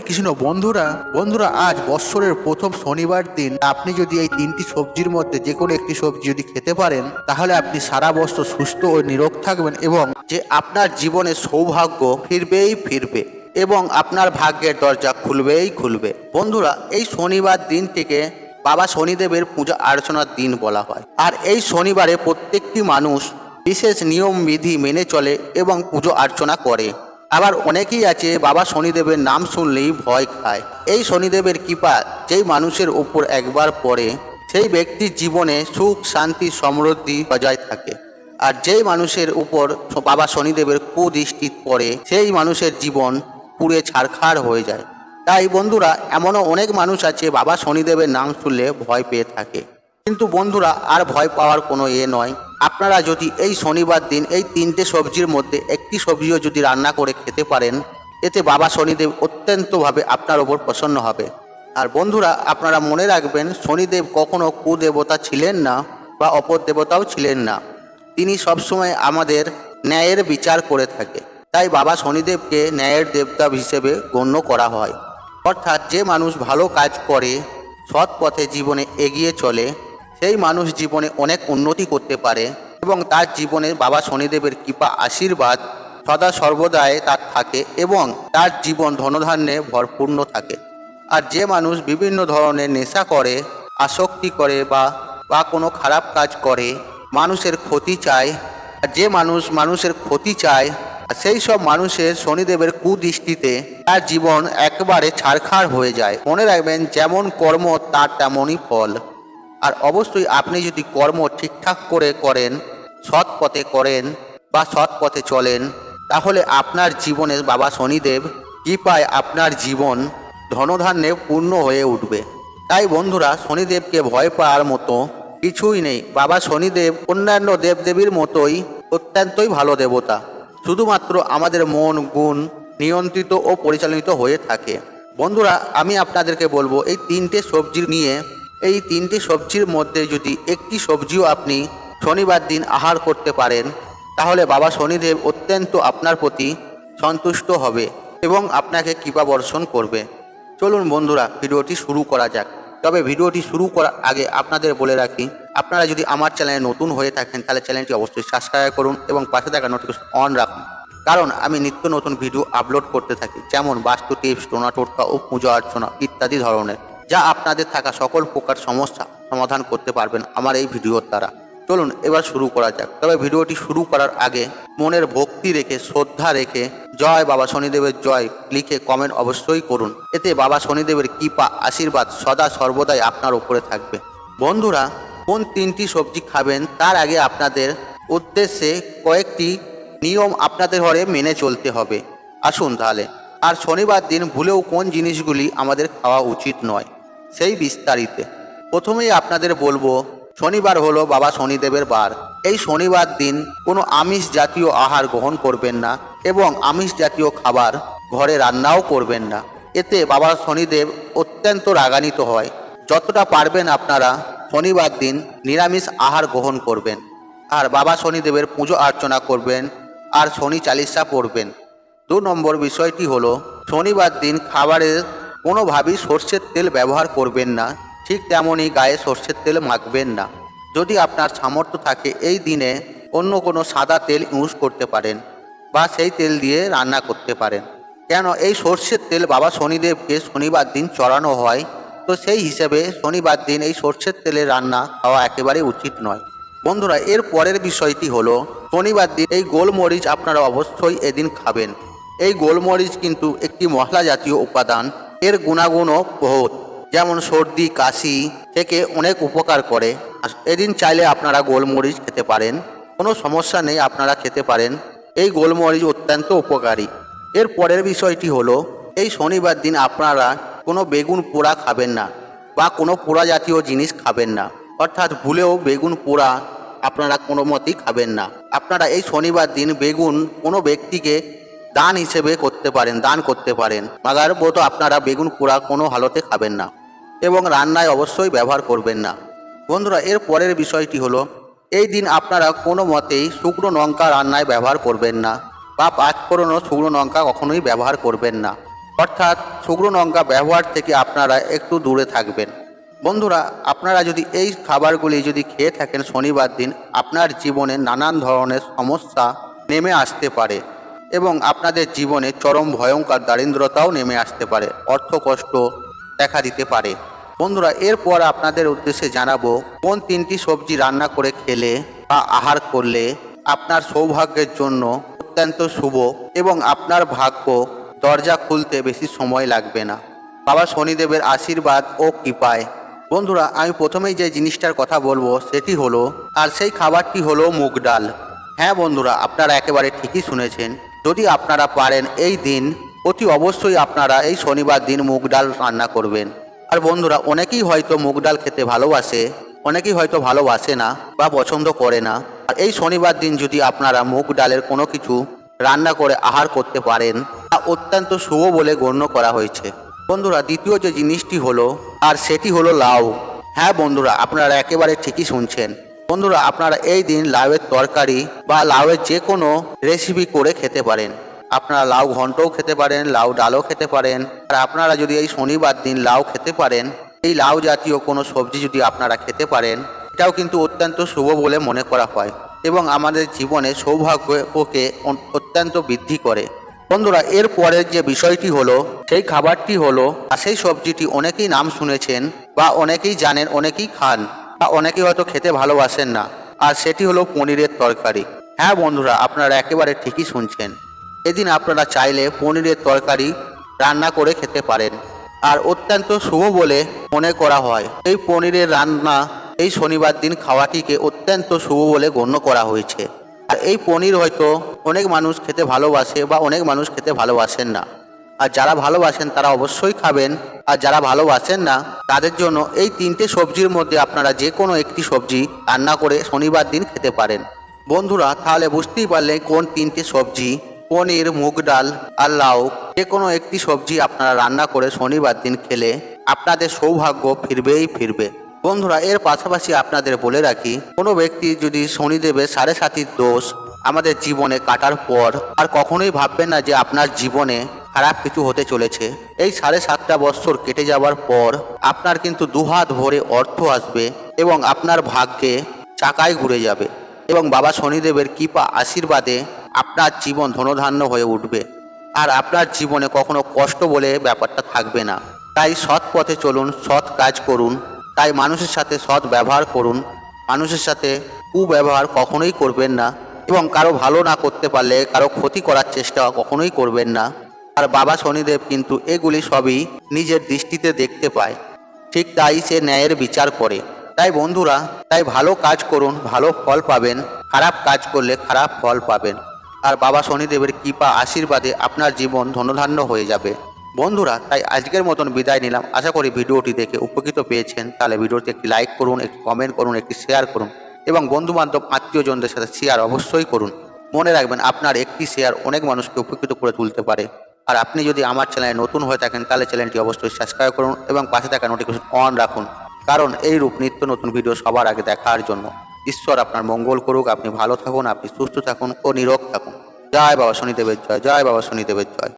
কৃষ্ণ, বন্ধুরা বন্ধুরা, আজ বৎসরের প্রথম শনিবার দিন আপনি যদি এই তিনটি সবজির মধ্যে যে কোনো একটি সবজি যদি খেতে পারেন, তাহলে আপনি সারা বছর সুস্থ ও নিরোগ থাকবেন এবং যে আপনার জীবনে সৌভাগ্য ফিরবেই ফিরবে এবং আপনার ভাগ্যের দরজা খুলবেই খুলবে। বন্ধুরা, এই শনিবার দিনটিকে বাবা শনিদেবের পূজা অর্চনার দিন বলা হয়। আর এই শনিবারে প্রত্যেকটি মানুষ বিশেষ নিয়ম, বিধি মেনে চলে এবং পুজো অর্চনা করে। আবার অনেকেই আছে, বাবা শনিদেবের নাম শুনলেই ভয় খায়। এই শনিদেবের কৃপা যেই মানুষের উপর একবার পড়ে, সেই ব্যক্তির জীবনে সুখ, শান্তি, সমৃদ্ধি বজায় থাকে। আর যেই মানুষের উপর বাবা শনিদেবের কুদৃষ্টি পড়ে, সেই মানুষের জীবন পুড়ে ছারখার হয়ে যায়। তাই বন্ধুরা, এমনও অনেক মানুষ আছে, বাবা শনিদেবের নাম শুনলে ভয় পেয়ে থাকে। কিন্তু বন্ধুরা, আর ভয় পাওয়ার কোনো এ নয়। আপনারা যদি এই শনিবার দিন, এই তিনটে সবজির মধ্যে একটি সবজিও যদি রান্না করে খেতে পারেন, এতে বাবা শনিদেব অত্যন্তভাবে আপনার ওপর প্রসন্ন হবে। আর বন্ধুরা, আপনারা মনে রাখবেন, শনিদেব কখনো কুদেবতা ছিলেন না বা অপর দেবতাও ছিলেন না। তিনি সবসময় আমাদের ন্যায়ের বিচার করে থাকে। তাই বাবা শনিদেবকে ন্যায়ের দেবতা হিসেবে গণ্য করা হয়। অর্থাৎ যে মানুষ ভালো কাজ করে, সৎ পথে জীবনে এগিয়ে চলে সেই মানুষ জীবনে অনেক উন্নতি করতে পারে এবং তার জীবনে বাবা শনিদেবের কৃপা আশীর্বাদ সদা সর্বদাই তার থাকে এবং তার জীবন ধনধান্যে ভরপূর্ণ থাকে। আর যে মানুষ বিভিন্ন ধরনের নেশা করে, আসক্তি করে বা বা কোনো খারাপ কাজ করে, মানুষের ক্ষতি চায়, আর যে মানুষ মানুষের ক্ষতি চায় সেই সব মানুষের শনিদেবের কুদৃষ্টিতে তার জীবন একবারে ছারখার হয়ে যায়। মনে রাখবেন, যেমন কর্ম, তার তেমনই ফল। আর অবশ্যই আপনি যদি কর্ম ঠিকঠাক করে করেন, সৎ পথে করেন বা সৎ পথে চলেন, তাহলে আপনার জীবনে বাবা শনিদেব কৃপায় আপনার জীবন ধনধান্যে পূর্ণ হয়ে উঠবে। তাই বন্ধুরা, শনিদেবকে ভয় পাওয়ার মতো কিছুই নেই। বাবা শনিদেব অন্যান্য দেবদেবীর মতোই অত্যন্তই ভালো দেবতা। শুধুমাত্র আমাদের মন, গুণ নিয়ন্ত্রিত ও পরিচালিত হয়ে থাকে। বন্ধুরা, আমি আপনাদেরকে বলব, এই তিনটে সবজি নিয়ে এই তিনটি সবজির মধ্যে যদি একটি সবজিও আপনি শনিবার দিন আহার করতে পারেন, তাহলে বাবা শনিদেব অত্যন্ত আপনার প্রতি সন্তুষ্ট হবে এবং আপনাকে কৃপা বর্ষণ করবে। চলুন বন্ধুরা, ভিডিওটি শুরু করা যাক। তবে ভিডিওটি শুরু করার আগে আপনাদের বলে রাখি, আপনারা যদি আমার চ্যানেলে নতুন হয়ে থাকেন, তাহলে চ্যানেলটি অবশ্যই সাবস্ক্রাইব করুন এবং পাশে থাকা নোটিফিকেশন অন রাখুন। কারণ আমি নিত্য নতুন ভিডিও আপলোড করতে থাকি, যেমন বাস্তু টিপস টোনা টোটকা ও পূজা অর্চনা ইত্যাদি ধরনের। যা আপনাদের থাকা সকল প্রকার সমস্যা সমাধান করতে পারবেন আমার এই ভিডিওর দ্বারা। চলুন এবার শুরু করা যাক। তবে ভিডিওটি শুরু করার আগে মনের ভক্তি রেখে, শ্রদ্ধা রেখে, জয় বাবা শনিদেবের জয় লিখে কমেন্ট অবশ্যই করুন। এতে বাবা শনিদেবের কৃপা, আশীর্বাদ সদা সর্বদাই আপনার উপরে থাকবে। বন্ধুরা, কোন তিনটি সবজি খাবেন তার আগে আপনাদের উদ্দেশ্যে কয়েকটি নিয়ম আপনাদের ঘরে মেনে চলতে হবে। আসুন তাহলে, আর শনিবার দিন ভুলেও কোন জিনিসগুলি আমাদের খাওয়া উচিত নয়। সেই বিস্তারিতে। প্রথমেই আপনাদের বলব, শনিবার হলো বাবা শনিদেবের বার। এই শনিবার দিন কোনো আমিষ জাতীয় আহার গ্রহণ করবেন না এবং আমিষ জাতীয় খাবার ঘরে রান্নাও করবেন না। এতে বাবা শনিদেব অত্যন্ত রাগান্বিত হয়। যতটা পারবেন আপনারা শনিবার দিন নিরামিষ আহার গ্রহণ করবেন। আর বাবা শনিদেবের পুজো অর্চনা করবেন আর শনি চালিসা পড়বেন। দু নম্বর বিষয়টি হলো, শনিবার দিন খাবারে কোনোভাবেই সর্ষের তেল ব্যবহার করবেন না, ঠিক তেমনই গায়ে সর্ষের তেল মাখবেন না। যদি আপনার সামর্থ্য থাকে, এই দিনে অন্য কোনো সাদা তেল ইউজ করতে পারেন বা সেই তেল দিয়ে রান্না করতে পারেন। কেন, এই সর্ষের তেল বাবা শনিদেবকে শনিবার দিন চড়ানো হয়, তো সেই হিসেবে শনিবার দিন এই সর্ষের তেলের রান্না খাওয়া একেবারে উচিত নয়। বন্ধুরা, এর পরের বিষয়টি হলো, শনিবার দিন এই গোলমরিচ আপনারা অবশ্যই এদিন খাবেন। এই গোলমরিচ কিন্তু একটি মশলা জাতীয় উপাদান এর গুণাগুণও বহুত। যেমন সর্দি, কাশি থেকে অনেক উপকার করে। এদিন চাইলে আপনারা গোলমরিচ খেতে পারেন। কোনো সমস্যা নেই, আপনারা খেতে পারেন। এই গোলমরিচ অত্যন্ত উপকারী। এর পরের বিষয়টি হলো, এই শনিবার দিন আপনারা কোনো বেগুন পোড়া খাবেন না বা কোনো পোড়া জাতীয় জিনিস খাবেন না। অর্থাৎ ভুলেও বেগুন পোড়া আপনারা কোনো মতেই খাবেন না। আপনারা এই শনিবার দিন বেগুন কোনো ব্যক্তিকে দান হিসেবে করতে পারেন, দান করতে পারেন। মাগার বোধ আপনারা বেগুন পোড়া কোনো হালতে খাবেন না এবং রান্নায় অবশ্যই ব্যবহার করবেন না। বন্ধুরা, এর পরের বিষয়টি হলো, এই দিন আপনারা কোনো মতেই শুকনো লঙ্কা রান্নায় ব্যবহার করবেন না বা পাঁচফোড়নও শুকনো লঙ্কা কখনোই ব্যবহার করবেন না। অর্থাৎ শুকনো লঙ্কা ব্যবহার থেকে আপনারা একটু দূরে থাকবেন। বন্ধুরা, আপনারা যদি এই খাবারগুলি যদি খেয়ে থাকেন শনিবার দিন, আপনার জীবনে নানান ধরনের সমস্যা নেমে আসতে পারে। এবং আপনাদের জীবনে চরম ভয়ঙ্কর দারিদ্রতাও নেমে আসতে পারে, অর্থ কষ্ট দেখা দিতে পারে। বন্ধুরা, এরপর আপনাদের উদ্দেশ্যে জানাব, কোন তিনটি সবজি রান্না করে খেলে বা আহার করলে আপনার সৌভাগ্যের জন্য অত্যন্ত শুভ এবং আপনার ভাগ্য দরজা খুলতে বেশি সময় লাগবে না। বাবা শনিদেবের আশীর্বাদ ও কৃপায়। বন্ধুরা, আমি প্রথমেই যে জিনিসটার কথা বলব সেটি হলো, আর সেই খাবারটি হলো মুগ ডাল। হ্যাঁ বন্ধুরা, আপনারা একেবারে ঠিকই শুনেছেন যদি আপনারা পারেন এই দিন, অতি অবশ্যই আপনারা এই শনিবার দিন মুগ ডাল রান্না করবেন। আর বন্ধুরা, অনেকেই হয়তো মুগ ডাল খেতে ভালোবাসে, অনেকেই হয়তো ভালোবাসে না বা পছন্দ করে না। আর এই শনিবার দিন যদি আপনারা মুগ ডালের কোনো কিছু রান্না করে আহার করতে পারেন, তা অত্যন্ত শুভ বলে গণ্য করা হয়েছে। বন্ধুরা, দ্বিতীয় যে জিনিসটি হলো, আর সেটি হলো লাউ। হ্যাঁ বন্ধুরা, আপনারা একেবারে ঠিকই শুনছেন। বন্ধুরা, আপনারা এই দিন লাউয়ের তরকারি বা লাউয়ের যে কোনো রেসিপি করে খেতে পারেন। আপনারা লাউ ঘন্টও খেতে পারেন, লাউ ডালও খেতে পারেন। আর আপনারা যদি এই শনিবার দিন লাউ খেতে পারেন, এই লাউ জাতীয় কোনো সবজি যদি আপনারা খেতে পারেন, এটাও কিন্তু অত্যন্ত শুভ বলে মনে করা হয় এবং আমাদের জীবনে সৌভাগ্যকে অত্যন্ত বৃদ্ধি করে। বন্ধুরা, এর পরের যে বিষয়টি হলো, সেই খাবারটি হলো, আর সেই সবজিটি অনেকেই নাম শুনেছেন বা অনেকেই জানেন, অনেকেই খান। বা অনেকেই হয়তো খেতে ভালোবাসেন না। আর সেটি হলো পনিরের তরকারি। হ্যাঁ বন্ধুরা, আপনারা একেবারে ঠিকই শুনছেন। এদিন আপনারা চাইলে পনিরের তরকারি রান্না করে খেতে পারেন। আর অত্যন্ত শুভ বলে মনে করা হয়, এই পনিরের রান্না এই শনিবার দিন খাওয়াটিকে অত্যন্ত শুভ বলে গণ্য করা হয়েছে। আর এই পনির হয়তো অনেক মানুষ খেতে ভালোবাসে বা অনেক মানুষ খেতে ভালোবাসেন না। আর যারা ভালোবাসেন তারা অবশ্যই খাবেন। আর যারা ভালোবাসেন না, তাদের জন্য এই তিনটে সবজির মধ্যে আপনারা যে কোনো একটি সবজি রান্না করে শনিবার দিন খেতে পারেন। বন্ধুরা, তাহলে বুঝতেই পারলেন কোন তিনটে সবজি, পনির, মুগ ডাল আর লাউ, যে কোনো একটি সবজি আপনারা রান্না করে শনিবার দিন খেলে আপনাদের সৌভাগ্য ফিরবেই ফিরবে। বন্ধুরা, এর পাশাপাশি আপনাদের বলে রাখি, কোনো ব্যক্তি যদি শনিদেবের সাড়ে সাতির দোষ আমাদের জীবনে কাটার পর আর কখনোই ভাববেন না যে আপনার জীবনে খারাপ কিছু হতে চলেছে। এই সাড়ে সাতটা বছর কেটে যাওয়ার পর আপনার কিন্তু দুহাত ভরে অর্থ আসবে এবং আপনার ভাগ্যে চাকায় ঘুরে যাবে এবং বাবা শনিদেবের কৃপা আশীর্বাদে আপনার জীবন ধনধান্য হয়ে উঠবে। আর আপনার জীবনে কখনো কষ্ট বলে ব্যাপারটা থাকবে না। তাই সৎ পথে চলুন, সৎ কাজ করুন। তাই মানুষের সাথে সৎ ব্যবহার করুন। মানুষের সাথে কুব্যবহার কখনোই করবেন না এবং কারও ভালো না করতে পারলে কারও ক্ষতি করার চেষ্টা কখনোই করবেন না। আর বাবা শনিদেব কিন্তু এগুলি সবই নিজের দৃষ্টিতে দেখতে পায়। ঠিক তাই সে ন্যায়ের বিচার করে। তাই বন্ধুরা, তাই ভালো কাজ করুন, ভালো ফল পাবেন, খারাপ কাজ করলে খারাপ ফল পাবেন। আর বাবা শনিদেবের কৃপা, আশীর্বাদে আপনার জীবন ধনধান্য হয়ে যাবে। বন্ধুরা, তাই আজকের মতন বিদায় নিলাম। আশা করি ভিডিওটি দেখে উপকৃত পেয়েছেন। তাহলে ভিডিওটি একটি লাইক করুন, একটি কমেন্ট করুন, একটি শেয়ার করুন এবং বন্ধু বান্ধব আত্মীয়জনদের সাথে শেয়ার অবশ্যই করুন। মনে রাখবেন, আপনার একটি শেয়ার অনেক মানুষকে উপকৃত করে তুলতে পারে। আর আপনি যদি আমার চ্যানেলে নতুন হয়ে থাকেন, তাহলে চ্যানেলটি অবশ্যই সাবস্ক্রাইব করুন এবং পাশে থাকা নোটিফিকেশন অন রাখুন। কারণ এই রূপ নিত্য নতুন ভিডিও সবার আগে দেখার জন্য। ঈশ্বর আপনার মঙ্গল করুক, আপনি ভালো থাকুন, আপনি সুস্থ থাকুন ও নিরোগ থাকুন। জয় বাবা শনিদেবের জয় জয় বাবা শনিদেবের জয়।